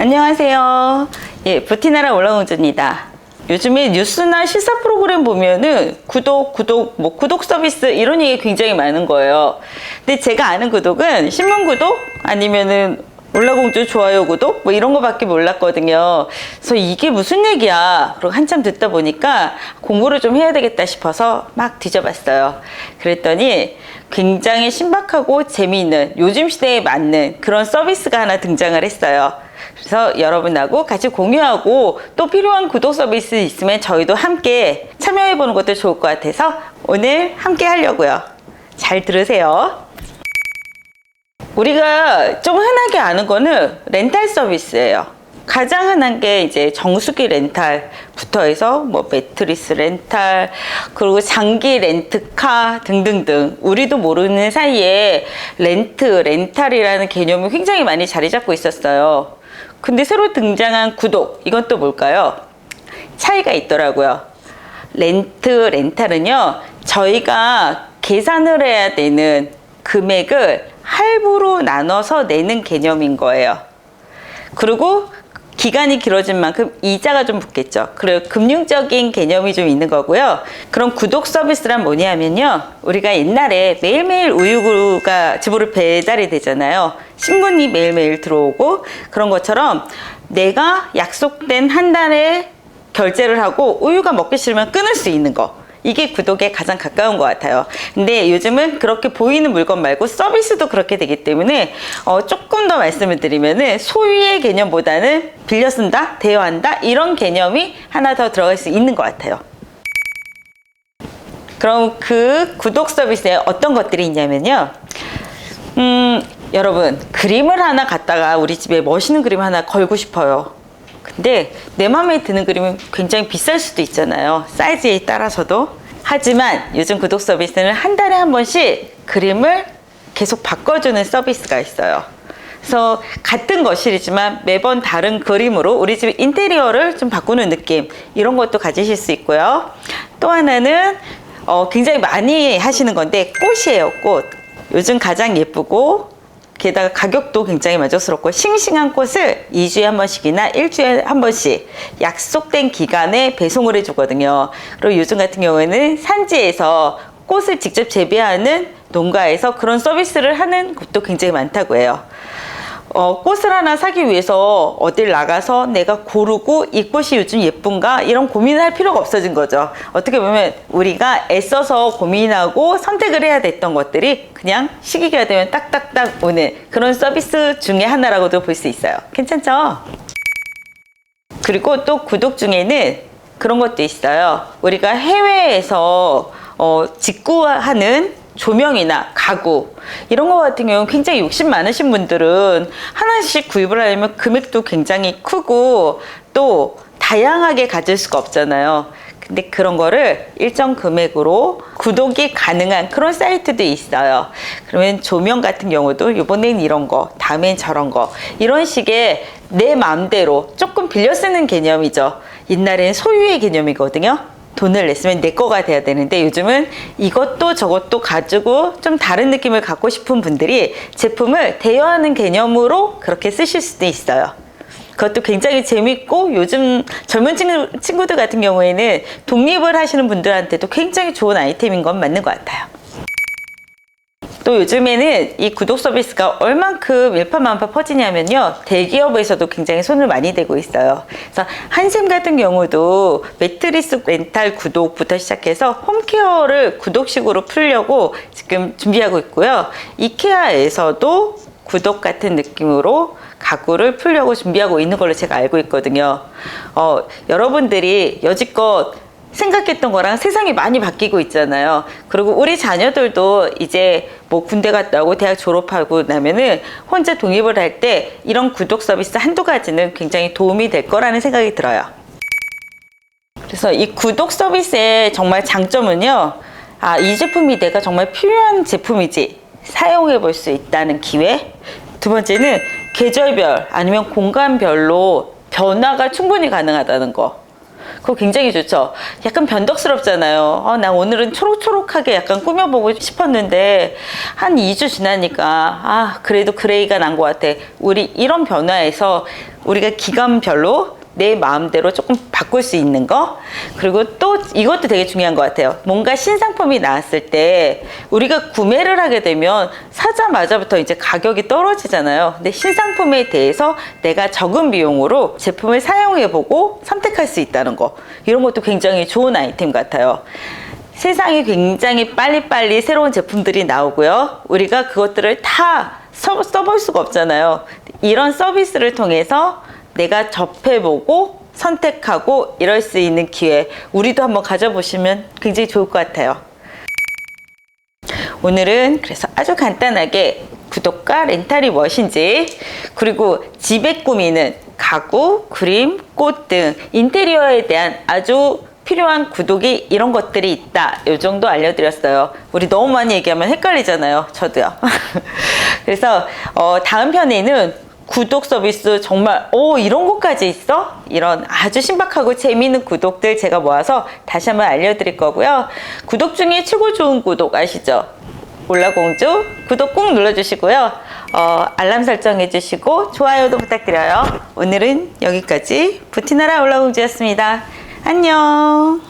안녕하세요. 예, 부티나라 올라운주입니다. 요즘에 뉴스나 시사 프로그램 보면은 구독, 구독, 뭐 구독 서비스 이런 얘기 굉장히 많은 거예요. 근데 제가 아는 구독은 신문 구독 아니면은 올라공주 좋아요 구독 뭐 이런 거밖에 몰랐거든요. 그래서 이게 무슨 얘기야? 그리고 한참 듣다 보니까 공부를 좀 해야 되겠다 싶어서 막 뒤져봤어요. 그랬더니 굉장히 신박하고 재미있는 요즘 시대에 맞는 그런 서비스가 하나 등장을 했어요. 그래서 여러분하고 같이 공유하고 또 필요한 구독 서비스 있으면 저희도 함께 참여해 보는 것도 좋을 것 같아서 오늘 함께 하려고요. 잘 들으세요. 우리가 좀 흔하게 아는 거는 렌탈 서비스예요. 가장 흔한 게 이제 정수기 렌탈부터 해서 뭐 매트리스 렌탈 그리고 장기 렌트카 등등등 우리도 모르는 사이에 렌트 렌탈이라는 개념이 굉장히 많이 자리 잡고 있었어요. 근데 새로 등장한 구독 이건 또 뭘까요? 차이가 있더라고요. 렌트 렌탈은요 저희가 계산을 해야 되는 금액을 할부로 나눠서 내는 개념인 거예요. 그리고 기간이 길어진 만큼 이자가 좀 붙겠죠. 그리고 금융적인 개념이 좀 있는 거고요. 그럼 구독 서비스란 뭐냐면요. 우리가 옛날에 매일매일 우유가 집으로 배달이 되잖아요. 신문이 매일매일 들어오고 그런 것처럼 내가 약속된 한 달에 결제를 하고 우유가 먹기 싫으면 끊을 수 있는 거. 이게 구독에 가장 가까운 것 같아요. 근데 요즘은 그렇게 보이는 물건 말고 서비스도 그렇게 되기 때문에 어, 조금 더 말씀을 드리면은 소유의 개념보다는 빌려 쓴다, 대여한다 이런 개념이 하나 더 들어갈 수 있는 것 같아요. 그럼 그 구독 서비스에 어떤 것들이 있냐면요. 음, 여러분 그림을 하나 갖다가 우리 집에 멋있는 그림 하나 걸고 싶어요. 근데 내 마음에 드는 그림은 굉장히 비쌀 수도 있잖아요. 사이즈에 따라서도. 하지만 요즘 구독 서비스는 한 달에 한 번씩 그림을 계속 바꿔주는 서비스가 있어요. 그래서 같은 거실이지만 매번 다른 그림으로 우리 집 인테리어를 좀 바꾸는 느낌 이런 것도 가지실 수 있고요. 또 하나는 어, 굉장히 많이 하시는 건데 꽃이에요. 꽃. 요즘 가장 예쁘고 게다가 가격도 굉장히 만족스럽고 싱싱한 꽃을 2주에 한 번씩이나 일주일에 한 번씩 약속된 기간에 배송을 해주거든요. 그리고 요즘 같은 경우에는 산지에서 꽃을 직접 재배하는 농가에서 그런 서비스를 하는 곳도 굉장히 많다고 해요. 어, 꽃을 하나 사기 위해서 어딜 나가서 내가 고르고 이 꽃이 요즘 예쁜가 이런 고민을 할 필요가 없어진 거죠. 어떻게 보면 우리가 애써서 고민하고 선택을 해야 됐던 것들이 그냥 시기가 되면 딱딱딱 오는 그런 서비스 중에 하나라고도 볼 수 있어요. 괜찮죠? 그리고 또 구독 중에는 그런 것도 있어요. 우리가 해외에서 어, 직구하는 조명이나 가구 이런 거 같은 경우는 굉장히 욕심 많으신 분들은 하나씩 구입을 하려면 금액도 굉장히 크고 또 다양하게 가질 수가 없잖아요. 근데 그런 거를 일정 금액으로 구독이 가능한 그런 사이트도 있어요. 그러면 조명 같은 경우도 이번엔 이런 거, 다음엔 저런 거 이런 식의 내 마음대로 조금 빌려 쓰는 개념이죠. 옛날엔 소유의 개념이거든요. 돈을 냈으면 내 거가 돼야 되는데 요즘은 이것도 저것도 가지고 좀 다른 느낌을 갖고 싶은 분들이 제품을 대여하는 개념으로 그렇게 쓰실 수도 있어요. 그것도 굉장히 재밌고 요즘 젊은 친구, 친구들 같은 경우에는 독립을 하시는 분들한테도 굉장히 좋은 아이템인 건 맞는 것 같아요. 또 요즘에는 이 구독 서비스가 얼만큼 일파만파 퍼지냐면요. 대기업에서도 굉장히 손을 많이 대고 있어요. 그래서 한샘 같은 경우도 매트리스 렌탈 구독부터 시작해서 홈케어를 구독식으로 풀려고 지금 준비하고 있고요. 이케아에서도 구독 같은 느낌으로 가구를 풀려고 준비하고 있는 걸로 제가 알고 있거든요. 어, 여러분들이 여지껏 생각했던 거랑 세상이 많이 바뀌고 있잖아요. 그리고 우리 자녀들도 이제 뭐 군대 갔다 오고 대학 졸업하고 나면은 혼자 독립을 할 때 이런 구독 서비스 한두 가지는 굉장히 도움이 될 거라는 생각이 들어요. 그래서 이 구독 서비스의 정말 장점은요. 아, 이 제품이 내가 정말 필요한 제품이지. 사용해 볼 수 있다는 기회. 두 번째는 계절별 아니면 공간별로 변화가 충분히 가능하다는 거. 그거 굉장히 좋죠. 약간 변덕스럽잖아요. 어, 나 오늘은 초록초록하게 약간 꾸며보고 싶었는데 한 2주 지나니까 아 그래도 그레이가 난 것 같아. 우리 이런 변화에서 우리가 기간별로 내 마음대로 조금 바꿀 수 있는 거? 그리고 또 이것도 되게 중요한 것 같아요. 뭔가 신상품이 나왔을 때 우리가 구매를 하게 되면 사자마자부터 이제 가격이 떨어지잖아요. 근데 신상품에 대해서 내가 적은 비용으로 제품을 사용해 보고 선택할 수 있다는 거. 이런 것도 굉장히 좋은 아이템 같아요. 세상이 굉장히 빨리빨리 새로운 제품들이 나오고요. 우리가 그것들을 다 써, 써볼 수가 없잖아요. 이런 서비스를 통해서 내가 접해보고 선택하고 이럴 수 있는 기회, 우리도 한번 가져보시면 굉장히 좋을 것 같아요. 오늘은 그래서 아주 간단하게 구독과 렌탈이 무엇인지 그리고 집에 꾸미는 가구, 그림, 꽃 등 인테리어에 대한 아주 필요한 구독이 이런 것들이 있다. 이 정도 알려드렸어요. 우리 너무 많이 얘기하면 헷갈리잖아요. 저도요. 그래서 어, 다음 편에는 구독 서비스 정말 오 이런 것까지 있어? 이런 아주 신박하고 재미있는 구독들 제가 모아서 다시 한번 알려드릴 거고요. 구독 중에 최고 좋은 구독 아시죠? 올라공주 구독 꼭 눌러주시고요. 어, 알람 설정해주시고 좋아요도 부탁드려요. 오늘은 여기까지 부티나라 올라공주였습니다. 안녕.